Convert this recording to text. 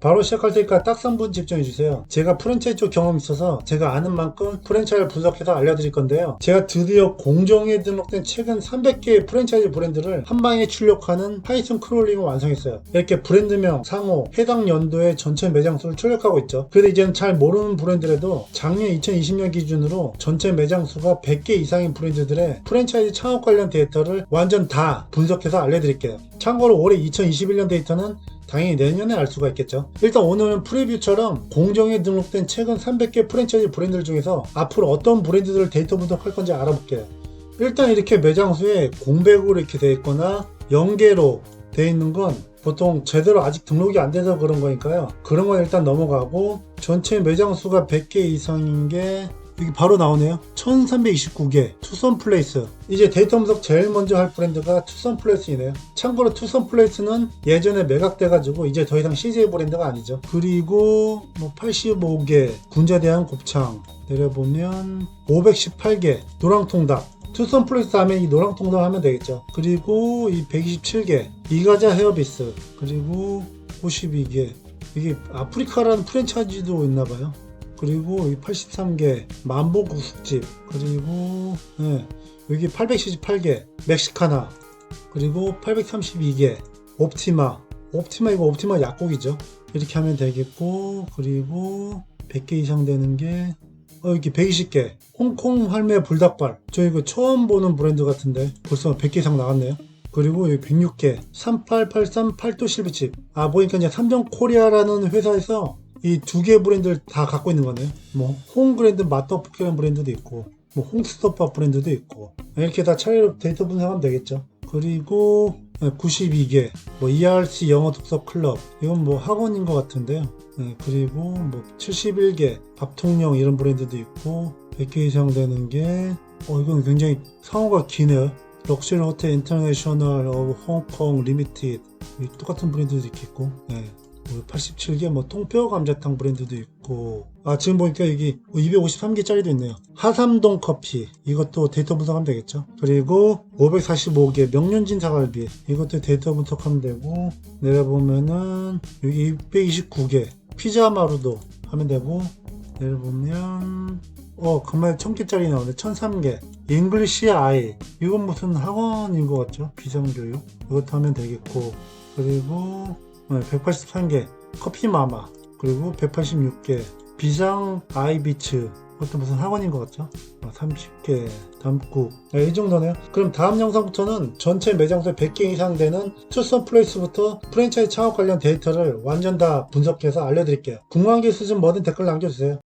바로 시작할 테니까 딱 3분 집중해 주세요. 제가 프랜차이즈 쪽 경험이 있어서 제가 아는 만큼 프랜차이즈를 분석해서 알려드릴 건데요. 제가 드디어 공정에 등록된 최근 300개의 프랜차이즈 브랜드를 한 방에 출력하는 파이썬 크롤링을 완성했어요. 이렇게 브랜드명, 상호, 해당 연도의 전체 매장 수를 출력하고 있죠. 그래도 이제는 잘 모르는 브랜드라도 작년 2020년 기준으로 전체 매장 수가 100개 이상인 브랜드들의 프랜차이즈 창업 관련 데이터를 완전 다 분석해서 알려드릴게요. 참고로 올해 2021년 데이터는 당연히 내년에 알 수가 있겠죠. 일단 오늘은 프리뷰처럼 공정에 등록된 최근 300개 프랜차이즈 브랜드들 중에서 앞으로 어떤 브랜드들을 데이터 분석할 건지 알아볼게요. 일단 이렇게 매장 수에 공백으로 이렇게 되어 있거나 연계로 되어 있는 건 보통 제대로 아직 등록이 안 돼서 그런 거니까요. 그런 건 일단 넘어가고 전체 매장 수가 100개 이상인 게 여기 바로 나오네요. 1329개 투썸 플레이스. 이제 데이터 분석 제일 먼저 할 브랜드가 투썸 플레이스이네요. 참고로 투썸 플레이스는 예전에 매각돼 가지고 이제 더 이상 CJ 브랜드가 아니죠. 그리고 뭐 85개 군자대한 곱창 내려보면 518개 노랑통닭 투썸 플레이스 하면 이 노랑 통닭 하면 되겠죠. 그리고 이 127개 이가자 헤어비스 그리고 52개 이게 아프리카라는 프랜차이즈도 있나봐요. 그리고 이 83개 만보 국수집 그리고 예, 여기 878개 멕시카나 그리고 832개 옵티마. 옵티마 이거 옵티마 약국이죠. 이렇게 하면 되겠고 그리고 100개 이상 되는 게 어, 여기 120개. 홍콩 할매 불닭발. 저 이거 처음 보는 브랜드 같은데 벌써 100개 이상 나갔네요. 그리고 여기 106개. 3883 팔도 실비집. 아 보니까 이제 삼성 코리아라는 회사에서 이 두개 브랜드를 다 갖고 있는 거네요. 뭐, 홍 브랜드 마터포켓 브랜드도 있고, 뭐, 홍스토파 브랜드도 있고, 이렇게 다 차례로 데이터 분석하면 되겠죠. 그리고, 92개, 뭐, ERC 영어 독서 클럽, 이건 뭐 학원인 것 같은데요. 네, 그리고 뭐, 71개, 밥통령 이런 브랜드도 있고, 100개 이상 되는 게, 어, 이건 굉장히 상호가 기네요. 럭셔리 호텔 인터내셔널 홍콩 리미티드 똑같은 브랜드도 있고 네. 87개 뭐 통뼈 감자탕 브랜드도 있고. 아 지금 보니까 여기 253개짜리도 있네요. 하삼동 커피. 이것도 데이터 분석하면 되겠죠? 그리고 545개 명륜진 사갈비. 이것도 데이터 분석하면 되고. 내려보면은 여기 229개 피자 마루도 하면 되고. 내려보면 어 정말 1000개짜리 나오네. 1003개. 잉글리시 아이. 이건 무슨 학원인 것 같죠? 비상교육? 이것도 하면 되겠고. 그리고 183개 커피 마마 그리고 186개 비상 아이비츠. 그것도 무슨 학원인 것 같죠? 30개 담국 네, 이 정도네요. 그럼 다음 영상부터는 전체 매장수에 100개 이상 되는 투썸 플레이스부터 프랜차이즈 창업 관련 데이터를 완전 다 분석해서 알려드릴게요. 궁금한 게 있으시면 뭐든 댓글 남겨주세요